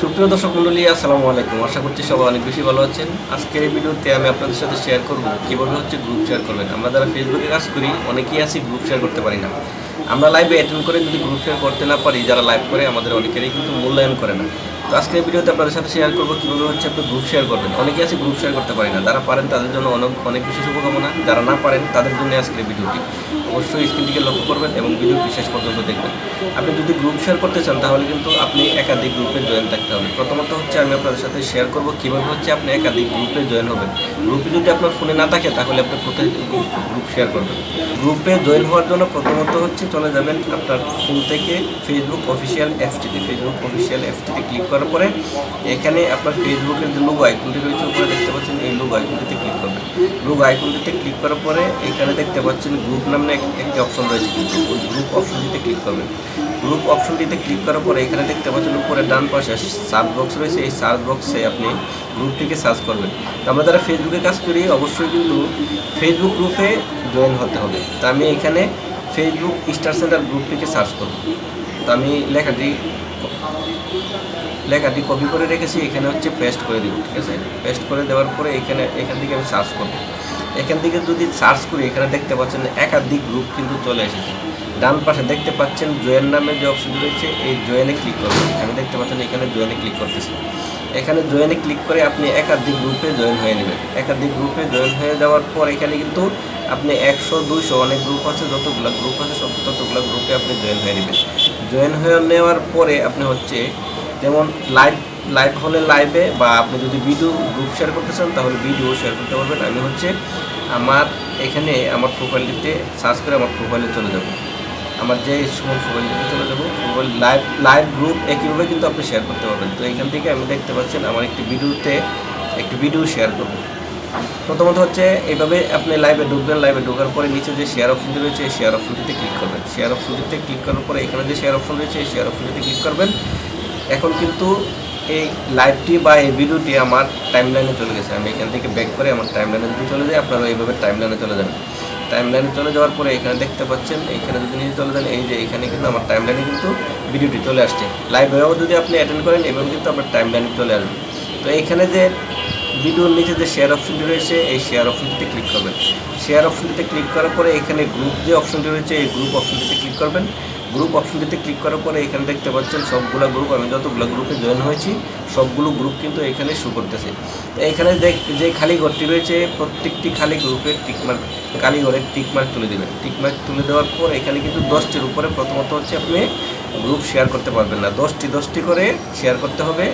সুপ্রিয় দর্শক মন্ডলী, আসসালামু আলাইকুম। আশা করছি সবাই অনেক বেশি ভালো আছেন। আজকের এই ভিডিওতে আমি আপনাদের সাথে শেয়ার করব কীভাবে হচ্ছে গ্রুপ শেয়ার করবেন। আমরা যারা ফেসবুকে কাজ করি, অনেকেই আছি গ্রুপ শেয়ার করতে পারি না। আমরা লাইভে অ্যাটেন্ড করে যদি গ্রুপ শেয়ার করতে না পারি, যারা লাইভ করে, আমাদের অনেকেরই কিন্তু মূল্যায়ন করে না। তো আজকের ভিডিওতে আপনাদের সাথে শেয়ার করব কীভাবে হচ্ছে আপনি গ্রুপ শেয়ার করবেন। অনেকে আছে গ্রুপ শেয়ার করতে পারি না। যারা পারেন তাদের জন্য অনেক অনেক বেশি শুভকামনা। যারা না পারেন তাদের জন্য আজকের ভিডিওটি। অবশ্যই স্ক্রিনটিকে লক্ষ্য করবেন এবং ভিডিওটি শেষ পর্যন্ত দেখবেন। আপনি যদি গ্রুপ শেয়ার করতে চান, তাহলে কিন্তু আপনি একাধিক গ্রুপে জয়েন থাকতে হবে। প্রথমত হচ্ছে আমি আপনাদের সাথে শেয়ার করব কীভাবে হচ্ছে আপনি একাধিক গ্রুপে জয়েন হবেন। গ্রুপে যদি আপনার ফোনে না থাকে, তাহলে আপনি কোথায় গ্রুপ শেয়ার করবেন? গ্রুপে জয়েন হওয়ার জন্য প্রথমত হচ্ছে চলে যাবেন আপনার ফোন থেকে ফেসবুক অফিসিয়াল অ্যাপটিতে ফেসবুক অফিসিয়াল অ্যাপটিতে ক্লিক করার পরে এখানে আপনার ফেসবুকের যে লোগো আইকনটি রয়েছে উপরে দেখতে পাচ্ছেন এই লোগো আইকনটিতে ক্লিক করবেন। লোগো আইকনটিতে ক্লিক করার পরে এখানে দেখতে পাচ্ছেন গ্রুপ নামে একটি অপশন রয়েছে কিন্তু, ওই গ্রুপ অপশনটিতে ক্লিক করবেন। গ্রুপ অপশনটিতে ক্লিক করার পরে এখানে দেখতে পাচ্ছেন উপরে ডান পাশে সার্চ বক্স রয়েছে, এই সার্চ বক্সে আপনি গ্রুপটিকে সার্চ করবেন। আমরা যারা ফেসবুকে কাজ করি, অবশ্যই কিন্তু ফেসবুক গ্রুপে জয়েন হতে হবে। তো আমি এখানে ফেসবুক স্টার সেন্টার গ্রুপটিকে সার্চ করব। তো আমি লেখাটি লেখাটি কপি করে রেখেছি, এখানে হচ্ছে পেস্ট করে দিব, ঠিক আছে? পেস্ট করে দেওয়ার পরে এখানে, এখান থেকে আমি সার্চ করব। এখান থেকে যদি সার্চ করি, এখানে দেখতে পাচ্ছেন একাধিক গ্রুপ কিন্তু চলে এসেছে। ডান পাশে দেখতে পাচ্ছেন জয়েন নামে যে অপশন রয়েছে, এই জয়েনে ক্লিক করবেন আমি দেখতে পাচ্ছেন এখানে জয়েনে ক্লিক করতেছি। এখানে জয়েনে ক্লিক করে আপনি একাধিক গ্রুপে জয়েন হয়ে নেবেন। একাধিক গ্রুপে জয়েন হয়ে যাওয়ার পর এখানে কিন্তু আপনি একশো, দুইশো অনেক গ্রুপ আছে, যতগুলো গ্রুপ আছে, সব ততগুলো গ্রুপে আপনি জয়েন হয়ে নেবেন। জয়েন হয়ে নেওয়ার পরে আপনি হচ্ছে যেমন লাইভ লাইভ হলে লাইভে বা আপনি যদি ভিডিও গ্রুপ শেয়ার করতে চান, তাহলে ভিডিও শেয়ার করতে পারবেন। আমি হচ্ছে আমার এখানে আমার প্রোফাইলটিতে সার্চ করে আমার প্রোফাইলে চলে যাব। আমার যে সময় প্রোফাইলটিতে চলে যাব। প্রোফাইল লাইভ লাইভ গ্রুপ একইভাবে কিন্তু আপনি শেয়ার করতে পারবেন। তো এখান থেকে আমি দেখতে পাচ্ছেন আমার একটি ভিডিওতে একটি ভিডিও শেয়ার করব। প্রথমত হচ্ছে এইভাবে আপনি লাইভে ঢুকবেন লাইভে ঢোকার পরে নিচে যে শেয়ার অপশনটি রয়েছে, এই শেয়ার অপশনটিতে ক্লিক করবেন। শেয়ার অপশনটিতে ক্লিক করার পরে এখানে যে শেয়ার অপশন রয়েছে, এই শেয়ার অপশনটিতে ক্লিক করবেন। এখন কিন্তু এই লাইভটি বা এই ভিডিওটি আমার টাইমলাইনে চলে গেছে। আমি এখান থেকে ব্যাক করে আমার টাইমলাইনে যদি চলে যায় আপনারা এইভাবে টাইমলাইনে চলে যাবেন। টাইমলাইনে চলে যাওয়ার পরে এখানে দেখতে পাচ্ছেন এইখানে যদি নিচে চলে যান, এই যে এখানে কিন্তু আমার টাইমলাইনে কিন্তু ভিডিওটি চলে আসছে। লাইভ হয়েও যদি আপনি অ্যাটেন্ড করেন এভাবে কিন্তু আপনার টাইমলাইনে চলে আসবে। তো এইখানে যে ভিডিওর নিচে যে শেয়ার অপশনটি রয়েছে, এই শেয়ার অপশনটিতে ক্লিক করবেন। শেয়ার অপশনটিতে ক্লিক করার পরে এখানে গ্রুপ যে অপশনটি রয়েছে, এই গ্রুপ অপশনটিতে ক্লিক করবেন। গ্রুপ অপশনটিতে ক্লিক করার পরে এখানে দেখতে পাচ্ছেন সবগুলো গ্রুপ আমি যতগুলো গ্রুপে জয়েন হয়েছি, সবগুলো গ্রুপ কিন্তু এখানে শো করতেছে। তো এখানে যে খালি ঘরটি রয়েছে, প্রত্যেকটি খালি গ্রুপের টিকমার্ক খালি ঘরের টিকমার্ক তুলে দেবেন। টিকমার্ক তুলে দেওয়ার পর এখানে কিন্তু দশটির উপরে প্রথমত হচ্ছে আপনি গ্রুপ শেয়ার করতে পারবেন না। দশটি দশটি করে শেয়ার করতে হবে।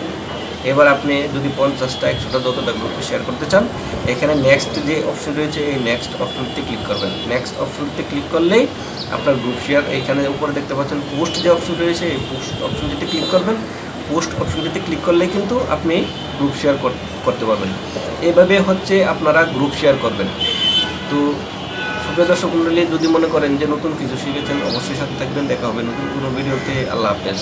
এবার আপনি যদি পঞ্চাশটা, একশোটা যতটা গ্রুপে শেয়ার করতে চান, এখানে নেক্সট যে অপশন রয়েছে, এই নেক্সট অপশনটিতে ক্লিক করবেন। নেক্সট অপশনটিতে ক্লিক করলেই আপনার গ্রুপ শেয়ার এখানে উপরে দেখতে পাচ্ছেন পোস্ট যে অপশন রয়েছে, এই পোস্ট অপশনটিতে ক্লিক করবেন। পোস্ট অপশনটিতে ক্লিক করলেই কিন্তু আপনি গ্রুপ শেয়ার করতে পারবেন। এভাবে হচ্ছে আপনারা গ্রুপ শেয়ার করবেন। তো সুপ্রিয় দর্শক মণ্ডলী যদি মনে করেন যে নতুন কিছু শিখেছেন, অবশ্যই সাথে থাকবেন। দেখা হবে নতুন কোনো ভিডিওতে। আল্লাহ হাফেজ।